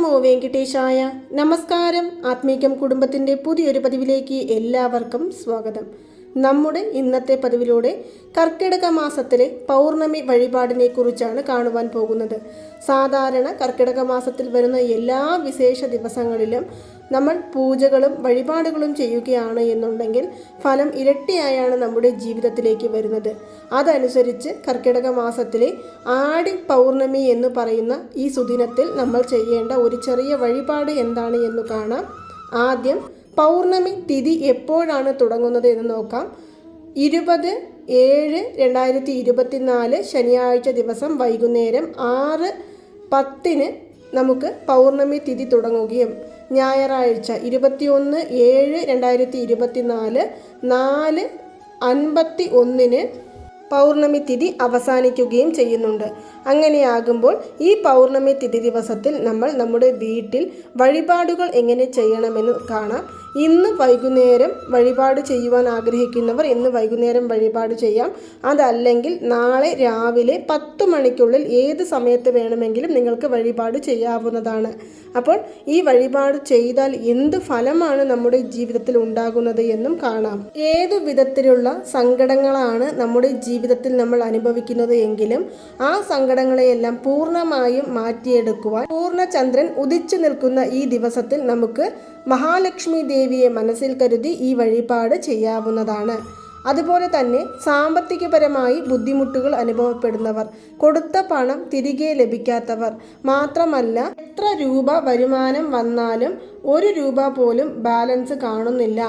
നമോ വെങ്കിട്ടേശായ നമസ്കാരം ആത്മീകം കുടുംബത്തിന്റെ പുതിയൊരു പതിവിലേക്ക് എല്ലാവർക്കും സ്വാഗതം. നമ്മുടെ ഇന്നത്തെ പതിവിലൂടെ കർക്കിടക മാസത്തിലെ പൗർണമി വഴിപാടിനെ കുറിച്ചാണ് കാണുവാൻ പോകുന്നത്. സാധാരണ കർക്കിടക മാസത്തിൽ വരുന്ന എല്ലാ വിശേഷ ദിവസങ്ങളിലും നമ്മൾ പൂജകളും വഴിപാടുകളും ചെയ്യുകയാണ് എന്നുണ്ടെങ്കിൽ ഫലം ഇരട്ടിയായാണ് നമ്മുടെ ജീവിതത്തിലേക്ക് വരുന്നത്. അതനുസരിച്ച് കർക്കിടക മാസത്തിലെ ആടി പൗർണമി എന്ന് പറയുന്ന ഈ സുദിനത്തിൽ നമ്മൾ ചെയ്യേണ്ട ഒരു ചെറിയ വഴിപാട് എന്താണ് എന്ന് കാണാം. ആദ്യം പൗർണമി തിഥി എപ്പോഴാണ് തുടങ്ങുന്നത് എന്ന് നോക്കാം. ഇരുപത് ഏഴ് രണ്ടായിരത്തി ഇരുപത്തിനാല് ശനിയാഴ്ച ദിവസം വൈകുന്നേരം ആറ് പത്തിന് നമുക്ക് പൗർണമി തിഥി തുടങ്ങുകയും ഞായറാഴ്ച ഇരുപത്തിയൊന്ന് ഏഴ് രണ്ടായിരത്തി ഇരുപത്തിനാല് നാല് അൻപത്തി ഒന്നിന് പൗർണമി തിഥി അവസാനിക്കുകയും ചെയ്യുന്നുണ്ട്. അങ്ങനെയാകുമ്പോൾ ഈ പൗർണമി തിഥി ദിവസത്തിൽ നമ്മൾ നമ്മുടെ വീട്ടിൽ വഴിപാടുകൾ എങ്ങനെ ചെയ്യണമെന്ന് കാണാം. ഇന്ന് വൈകുന്നേരം വഴിപാട് ചെയ്യുവാൻ ആഗ്രഹിക്കുന്നവർ ഇന്ന് വൈകുന്നേരം വഴിപാട് ചെയ്യാം. അതല്ലെങ്കിൽ നാളെ രാവിലെ പത്ത് മണിക്കുള്ളിൽ ഏത് സമയത്ത് വേണമെങ്കിലും നിങ്ങൾക്ക് വഴിപാട് ചെയ്യാവുന്നതാണ്. അപ്പോൾ ഈ വഴിപാട് ചെയ്താൽ എന്ത് ഫലമാണ് നമ്മുടെ ജീവിതത്തിൽ ഉണ്ടാകുന്നത് എന്നും കാണാം. ഏതു വിധത്തിലുള്ള സങ്കടങ്ങളാണ് നമ്മുടെ ജീവിതത്തിൽ നമ്മൾ അനുഭവിക്കുന്നത് എങ്കിലും ആ സങ്കടങ്ങളെയെല്ലാം പൂർണമായും മാറ്റിയെടുക്കുവാൻ പൂർണചന്ദ്രൻ ഉദിച്ചു നിൽക്കുന്ന ഈ ദിവസത്തിൽ നമുക്ക് മഹാലക്ഷ്മി ദേവിയെ മനസ്സിൽ കരുതി ഈ വഴിപാട് ചെയ്യാവുന്നതാണ്. അതുപോലെ തന്നെ സാമ്പത്തികപരമായി ബുദ്ധിമുട്ടുകൾ അനുഭവപ്പെടുന്നവർ കൊടുത്ത പണം തിരികെ ലഭിക്കാത്തവർ മാത്രമല്ല എത്ര രൂപ വരുമാനം വന്നാലും ഒരു രൂപ പോലും ബാലൻസ് കാണുന്നില്ല.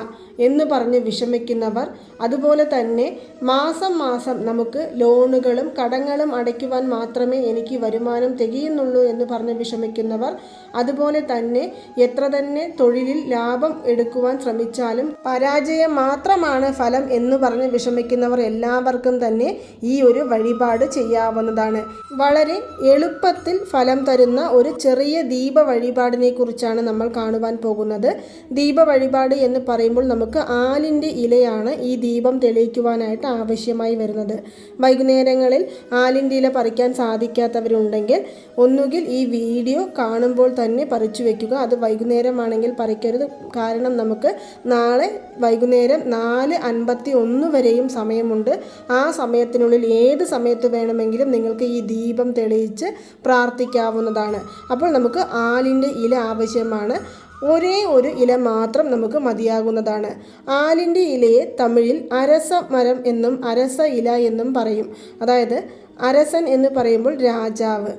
എന്ന് പറഞ്ഞ് വിഷമിക്കുന്നവർ അതുപോലെ തന്നെ മാസം മാസം നമുക്ക് ലോണുകളും കടങ്ങളും അടയ്ക്കുവാൻ മാത്രമേ എനിക്ക് വരുമാനം തികയുന്നുള്ളൂ എന്ന് പറഞ്ഞ് വിഷമിക്കുന്നവർ അതുപോലെ തന്നെ എത്ര തന്നെ തൊഴിലിൽ ലാഭം എടുക്കുവാൻ ശ്രമിച്ചാലും പരാജയം മാത്രമാണ് ഫലം എന്ന് പറഞ്ഞ് വിഷമിക്കുന്നവർ എല്ലാവർക്കും തന്നെ ഈ ഒരു വഴിപാട് ചെയ്യാവുന്നതാണ്. വളരെ എളുപ്പത്തിൽ ഫലം തരുന്ന ഒരു ചെറിയ ദീപ വഴിപാടിനെ കുറിച്ചാണ് നമ്മൾ കാണുവാൻ പോകുന്നത്. ദീപ വഴിപാട് എന്ന് പറയുമ്പോൾ നമുക്ക് ആലിന്റെ ഇലയാണ് ഈ ദീപം തെളിയിക്കുവാനായിട്ട് ആവശ്യമായി വരുന്നത്. വൈകുന്നേരങ്ങളിൽ ആലിന്റെ ഇല പറിക്കാൻ സാധിക്കാത്തവരുണ്ടെങ്കിൽ ഒന്നുകിൽ ഈ വീഡിയോ കാണുമ്പോൾ തന്നെ പറിച്ചു വെക്കുക. അത് വൈകുന്നേരമാണെങ്കിൽ പറിക്കരുത്. കാരണം നമുക്ക് നാളെ വൈകുന്നേരം നാല് അൻപത്തി ഒന്ന് വരെയും സമയമുണ്ട്. ആ സമയത്തിനുള്ളിൽ ഏത് സമയത്ത് വേണമെങ്കിലും നിങ്ങൾക്ക് ഈ ദീപം തെളിയിച്ച് പ്രാർത്ഥിക്കാവുന്നതാണ്. അപ്പോൾ നമുക്ക് ആലിന്റെ ഇല ആവശ്യമാണ്. ഒരേ ഒരു ഇല മാത്രം നമുക്ക് മതിയാകുന്നതാണ്. ആലിന്റെ ഇലയെ തമിഴിൽ അരസ മരം എന്നും അരസ ഇല എന്നും പറയും. അതായത് അരസൻ എന്ന് പറയുമ്പോൾ രാജാവ്.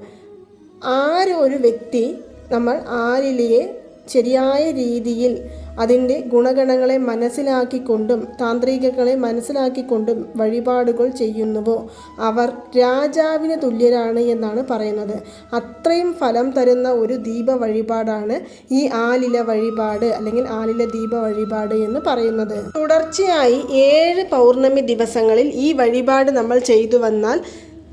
ആരൊരു വ്യക്തി നമ്മൾ ആലിലയെ ശരിയായ രീതിയിൽ അതിന്റെ ഗുണഗണങ്ങളെ മനസ്സിലാക്കിക്കൊണ്ടും താന്ത്രികങ്ങളെ മനസ്സിലാക്കിക്കൊണ്ടും വഴിപാടുകൾ ചെയ്യുന്നുവോ? അവർ രാജാവിന് തുല്യരാണ് എന്നാണ് പറയുന്നത്. അത്രയും ഫലം തരുന്ന ഒരു ദീപ വഴിപാടാണ് ഈ ആലില വഴിപാട് അല്ലെങ്കിൽ ആലില ദീപ വഴിപാട് എന്ന് പറയുന്നത്. തുടർച്ചയായി ഏഴ് പൗർണമി ദിവസങ്ങളിൽ ഈ വഴിപാട് നമ്മൾ ചെയ്തു വന്നാൽ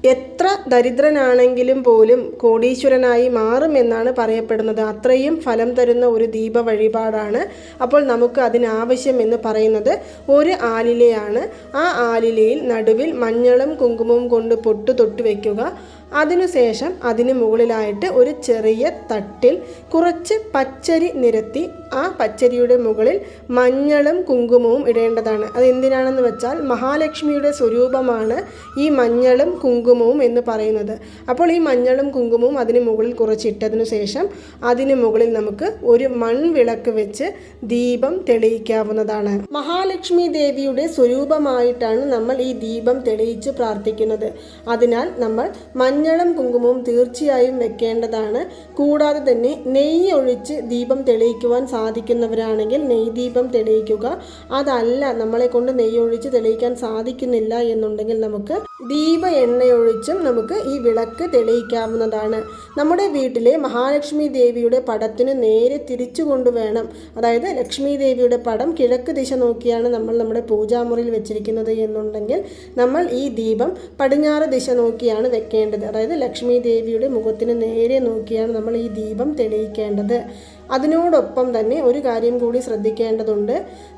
എത്ര ദരിദ്രനാണെങ്കിലും പോലും കോടീശ്വരനായി മാറുമെന്നാണ് പറയപ്പെടുന്നത്. അത്രയും ഫലം തരുന്ന ഒരു ദീപ വഴിപാടാണ് അപ്പോൾ നമുക്ക് അതിനാവശ്യം എന്ന് പറയുന്നത്. ഒരു ആലിലയാണ്. ആ ആലിലയിൽ നടുവിൽ മഞ്ഞളും കുങ്കുമവും കൊണ്ട് പൊട്ടു തൊട്ട് വയ്ക്കുക അതിനുശേഷം അതിന് മുകളിലായിട്ട് ഒരു ചെറിയ തട്ടിൽ കുറച്ച് പച്ചരി നിരത്തി ആ പച്ചരിയുടെ മുകളിൽ മഞ്ഞളും കുങ്കുമവും ഇടേണ്ടതാണ്. അത് എന്തിനാണെന്ന് വെച്ചാൽ മഹാലക്ഷ്മിയുടെ സ്വരൂപമാണ് ഈ മഞ്ഞളും കുങ്കുമവും എന്ന് പറയുന്നത്. അപ്പോൾ ഈ മഞ്ഞളും കുങ്കുമവും അതിന് മുകളിൽ കുറച്ചിട്ടതിനു ശേഷം അതിന് മുകളിൽ നമുക്ക് ഒരു മൺവിളക്ക് വെച്ച് ദീപം തെളിയിക്കാവുന്നതാണ്. മഹാലക്ഷ്മി ദേവിയുടെ സ്വരൂപമായിട്ടാണ് നമ്മൾ ഈ ദീപം തെളിയിച്ച് പ്രാർത്ഥിക്കുന്നത്. അതിനാൽ നമ്മൾ മഞ്ഞളും കുങ്കുമവും തീർച്ചയായും വെക്കേണ്ടതാണ്. കൂടാതെ തന്നെ നെയ്യ് ഒഴിച്ച് ദീപം തെളിയിക്കുവാൻ സാധിക്കുന്നവരാണെങ്കിൽ നെയ്യ് ദീപം തെളിയിക്കുക. അതല്ല നമ്മളെ കൊണ്ട് നെയ്യ് ഒഴിച്ച് തെളിയിക്കാൻ സാധിക്കുന്നില്ല എന്നുണ്ടെങ്കിൽ നമുക്ക് ദീപ എണ്ണയൊഴിച്ചും നമുക്ക് ഈ വിളക്ക് തെളിയിക്കാവുന്നതാണ്. നമ്മുടെ വീട്ടിലെ മഹാലക്ഷ്മി ദേവിയുടെ പടത്തിന് നേരെ തിരിച്ചു കൊണ്ടുവേണം. അതായത് ലക്ഷ്മി ദേവിയുടെ പടം കിഴക്ക് ദിശ നോക്കിയാണ് നമ്മൾ നമ്മുടെ പൂജാമുറിയിൽ വെച്ചിരിക്കുന്നത് എന്നുണ്ടെങ്കിൽ നമ്മൾ ഈ ദീപം പടിഞ്ഞാറ് ദിശ നോക്കിയാണ് വെക്കേണ്ടത്. അതായത് ലക്ഷ്മി ദേവിയുടെ മുഖത്തിന് നേരെ നോക്കിയാണ് നമ്മൾ ഈ ദീപം തെളിയിക്കേണ്ടത്. അതിനോടൊപ്പം തന്നെ ഒരു കാര്യം കൂടി ശ്രദ്ധിക്കേണ്ടതുണ്ട്.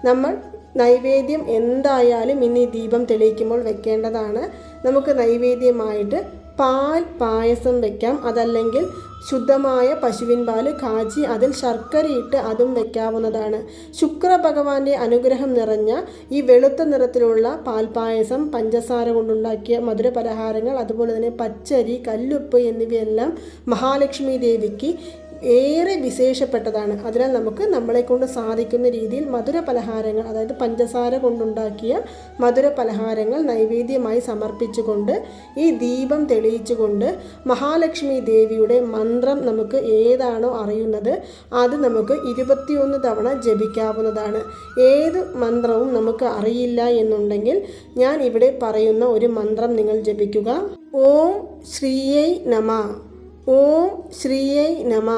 നമ്മൾ നൈവേദ്യം എന്തായാലും ഇനി ദീപം തെളിയിക്കുമ്പോൾ വെക്കേണ്ടതാണ്. നമുക്ക് നൈവേദ്യമായിട്ട് പാൽ പായസം വെക്കാം. അതല്ലെങ്കിൽ ശുദ്ധമായ പശുവിൻ പാൽ കാച്ചി അതിൽ ശർക്കരയിട്ട് അതും വെക്കാവുന്നതാണ്. ശുക്ര ഭഗവാന്റെ അനുഗ്രഹം നിറഞ്ഞ ഈ വെളുത്ത നിറത്തിലുള്ള പാൽപ്പായസം പഞ്ചസാര കൊണ്ടുണ്ടാക്കിയ മധുര പലഹാരങ്ങൾ അതുപോലെ തന്നെ പച്ചരി കല്ലുപ്പ് എന്നിവയെല്ലാം മഹാലക്ഷ്മി ദേവിക്ക് ഏറെ വിശേഷപ്പെട്ടതാണ്. അതിനാൽ നമുക്ക് നമ്മളെ കൊണ്ട് സാധിക്കുന്ന രീതിയിൽ മധുര പലഹാരങ്ങൾ അതായത് പഞ്ചസാര കൊണ്ടുണ്ടാക്കിയ മധുര പലഹാരങ്ങൾ നൈവേദ്യമായി സമർപ്പിച്ചുകൊണ്ട് ഈ ദീപം തെളിയിച്ചുകൊണ്ട് മഹാലക്ഷ്മി ദേവിയുടെ മന്ത്രം നമുക്ക് ഏതാണോ അറിയുന്നത് അത് നമുക്ക് ഇരുപത്തിയൊന്ന് തവണ ജപിക്കാവുന്നതാണ്. ഏത് മന്ത്രവും നമുക്ക് അറിയില്ല എന്നുണ്ടെങ്കിൽ ഞാൻ ഇവിടെ പറയുന്ന ഒരു മന്ത്രം നിങ്ങൾ ജപിക്കുക. ഓം ശ്രീയൈ നമ. ഓം ശ്രീയൈ നമ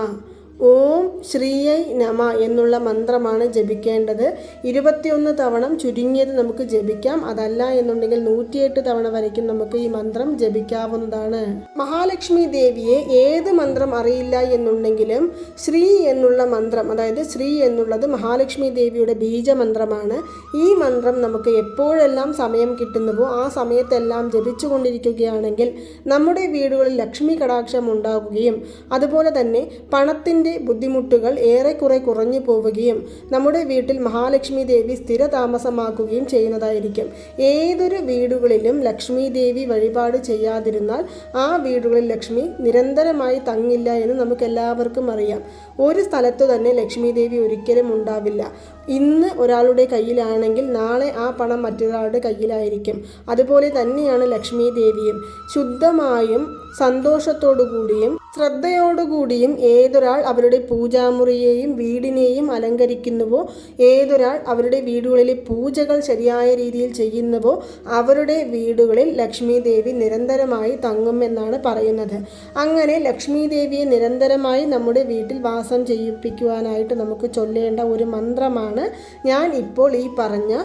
ഓം ശ്രീയൈ നമ എന്നുള്ള മന്ത്രമാണ് ജപിക്കേണ്ടത്. ഇരുപത്തിയൊന്ന് തവണ ചുരുങ്ങിയത് നമുക്ക് ജപിക്കാം. അതല്ല എന്നുണ്ടെങ്കിൽ നൂറ്റിയെട്ട് തവണ വരയ്ക്കും നമുക്ക് ഈ മന്ത്രം ജപിക്കാവുന്നതാണ്. മഹാലക്ഷ്മി ദേവിയെ ഏത് മന്ത്രം അറിയില്ല എന്നുണ്ടെങ്കിലും ശ്രീ എന്നുള്ള മന്ത്രം അതായത് ശ്രീ എന്നുള്ളത് മഹാലക്ഷ്മി ദേവിയുടെ ബീജമന്ത്രമാണ്. ഈ മന്ത്രം നമുക്ക് എപ്പോഴെല്ലാം സമയം കിട്ടുന്നുവോ ആ സമയത്തെല്ലാം ജപിച്ചു കൊണ്ടിരിക്കുകയാണെങ്കിൽ നമ്മുടെ വീടുകളിൽ ലക്ഷ്മി കടാക്ഷം ഉണ്ടാകുകയും അതുപോലെ തന്നെ പണത്തിന്റെ ബുദ്ധിമുട്ടുകൾ ഏറെക്കുറെ കുറഞ്ഞു പോവുകയും നമ്മുടെ വീട്ടിൽ മഹാലക്ഷ്മി ദേവി സ്ഥിരതാമസമാക്കുകയും ചെയ്യുന്നതായിരിക്കും. ഏതൊരു വീടുകളിലും ലക്ഷ്മി ദേവി വഴിപാട് ചെയ്യാതിരുന്നാൽ ആ വീടുകളിൽ ലക്ഷ്മി നിരന്തരമായി തങ്ങില്ല എന്ന് നമുക്ക് എല്ലാവർക്കും അറിയാം. ഒരു സ്ഥലത്തു തന്നെ ലക്ഷ്മി ദേവി ഒരിക്കലും ഉണ്ടാവില്ല. ഇന്ന് ഒരാളുടെ കയ്യിലാണെങ്കിൽ നാളെ ആ പണം മറ്റൊരാളുടെ കയ്യിലായിരിക്കും. അതുപോലെ തന്നെയാണ് ലക്ഷ്മി ദേവിയും ശുദ്ധമായും സന്തോഷത്തോടുകൂടിയും ശ്രദ്ധയോടുകൂടിയും ഏതൊരാൾ അവരുടെ പൂജാമുറിയെയും വീടിനെയും അലങ്കരിക്കുന്നുവോ ഏതൊരാൾ അവരുടെ വീടുകളിലെ പൂജകൾ ശരിയായ രീതിയിൽ ചെയ്യുന്നുവോ അവരുടെ വീടുകളിൽ ലക്ഷ്മി ദേവി നിരന്തരമായി തങ്ങുമെന്നാണ് പറയുന്നത്. അങ്ങനെ ലക്ഷ്മി ദേവിയെ നിരന്തരമായി നമ്മുടെ വീട്ടിൽ വാസം ചെയ്യിപ്പിക്കുവാനായിട്ട് നമുക്ക് ചൊല്ലേണ്ട ഒരു മന്ത്രമാണ് ഞാൻ ഇപ്പോൾ ഈ പറഞ്ഞ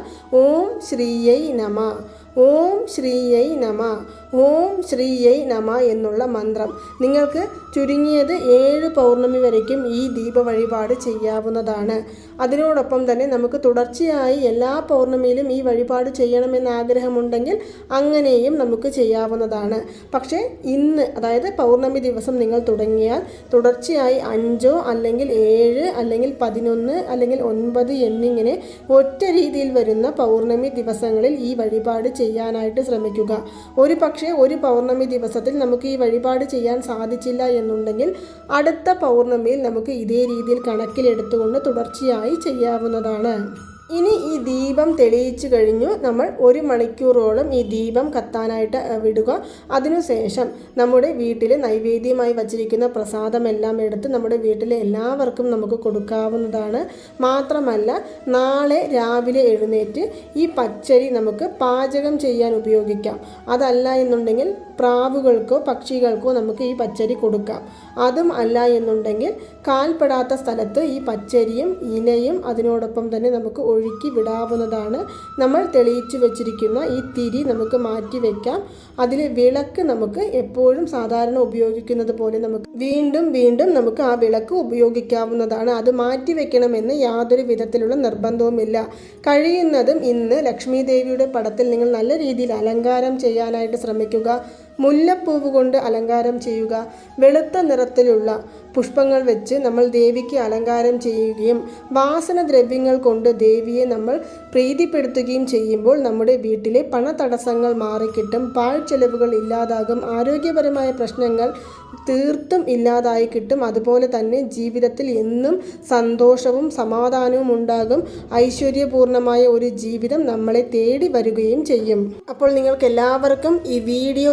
ഓം ശ്രീയൈ നമ. ഓം ശ്രീയൈ നമ ഓം ശ്രീയൈ നമ എന്നുള്ള മന്ത്രം. നിങ്ങൾക്ക് ചുരുങ്ങിയത് ഏഴ് പൗർണമി വരയ്ക്കും ഈ ദീപ വഴിപാട് ചെയ്യാവുന്നതാണ്. അതിനോടൊപ്പം തന്നെ നമുക്ക് തുടർച്ചയായി എല്ലാ പൗർണമിയിലും ഈ വഴിപാട് ചെയ്യണമെന്ന് ആഗ്രഹമുണ്ടെങ്കിൽ അങ്ങനെയും നമുക്ക് ചെയ്യാവുന്നതാണ്. പക്ഷേ ഇന്ന് അതായത് പൗർണമി ദിവസം നിങ്ങൾ തുടങ്ങിയാൽ തുടർച്ചയായി അഞ്ചോ അല്ലെങ്കിൽ ഏഴ് അല്ലെങ്കിൽ പതിനൊന്ന് അല്ലെങ്കിൽ ഒൻപത് എന്നിങ്ങനെ ഒറ്റ രീതിയിൽ വരുന്ന പൗർണമി ദിവസങ്ങളിൽ ഈ വഴിപാട് ചെയ്യാനായിട്ട് ശ്രമിക്കുക. ഒരു പക്ഷേ ഒരു പൗർണമി ദിവസത്തിൽ നമുക്ക് ഈ വഴിപാട് ചെയ്യാൻ സാധിച്ചില്ല എന്നുണ്ടെങ്കിൽ അടുത്ത പൗർണമിയിൽ നമുക്ക് ഇതേ രീതിയിൽ കണക്കിലെടുത്തുകൊണ്ട് തുടർച്ചയായി ചെയ്യാവുന്നതാണ്. ഇനി ഈ ദീപം തെളിയിച്ചു കഴിഞ്ഞു. നമ്മൾ ഒരു മണിക്കൂറോളം ഈ ദീപം കത്താനായിട്ട് വിടുക. അതിനുശേഷം നമ്മുടെ വീട്ടിൽ നൈവേദ്യമായി വച്ചിരിക്കുന്ന പ്രസാദമെല്ലാം എടുത്ത് നമ്മുടെ വീട്ടിലെ എല്ലാവർക്കും നമുക്ക് കൊടുക്കാവുന്നതാണ്. മാത്രമല്ല നാളെ രാവിലെ എഴുന്നേറ്റ് ഈ പച്ചരി നമുക്ക് പാചകം ചെയ്യാൻ ഉപയോഗിക്കാം. അതല്ല എന്നുണ്ടെങ്കിൽ പ്രാവുകൾക്കോ പക്ഷികൾക്കോ നമുക്ക് ഈ പച്ചരി കൊടുക്കാം. അതും അല്ല എന്നുണ്ടെങ്കിൽ കാൽപ്പെടാത്ത സ്ഥലത്ത് ഈ പച്ചരിയും ഇലയും അതിനോടൊപ്പം തന്നെ നമുക്ക് ഒഴുക്കി വിടാവുന്നതാണ് നമ്മൾ തെളിയിച്ചു വെച്ചിരിക്കുന്ന ഈ തിരി നമുക്ക് മാറ്റി വെക്കാം. അതിൽ വിളക്ക് നമുക്ക് എപ്പോഴും സാധാരണ ഉപയോഗിക്കുന്നത് പോലെ നമുക്ക് വീണ്ടും വീണ്ടും നമുക്ക് ആ വിളക്ക് ഉപയോഗിക്കാവുന്നതാണ്. അത് മാറ്റി വെക്കണമെന്ന് യാതൊരു വിധത്തിലുള്ള നിർബന്ധവുമില്ല. കഴിയുന്നതും ഇന്ന് ലക്ഷ്മി ദേവിയുടെ പടത്തിൽ നിങ്ങൾ നല്ല രീതിയിൽ അലങ്കാരം ചെയ്യാനായിട്ട് ശ്രമിക്കുക. മുല്ലപ്പൂവ് കൊണ്ട് അലങ്കാരം ചെയ്യുക. വെളുത്ത നിറത്തിലുള്ള പുഷ്പങ്ങൾ വെച്ച് നമ്മൾ ദേവിക്ക് അലങ്കാരം ചെയ്യുകയും വാസന ദ്രവ്യങ്ങൾ കൊണ്ട് ദേവിയെ നമ്മൾ പ്രീതിപ്പെടുത്തുകയും ചെയ്യുമ്പോൾ നമ്മുടെ വീട്ടിലെ പണതടസ്സങ്ങൾ മാറിക്കിട്ടും. പാഴ്ചെലവുകൾ ഇല്ലാതാകും. ആരോഗ്യപരമായ പ്രശ്നങ്ങൾ തീർത്തും ഇല്ലാതായി കിട്ടും. അതുപോലെ തന്നെ ജീവിതത്തിൽ എന്നും സന്തോഷവും സമാധാനവും ഉണ്ടാകും. ഐശ്വര്യപൂർണമായ ഒരു ജീവിതം നമ്മളെ തേടി വരികയും ചെയ്യും. അപ്പോൾ നിങ്ങൾക്ക് എല്ലാവർക്കും ഈ വീഡിയോ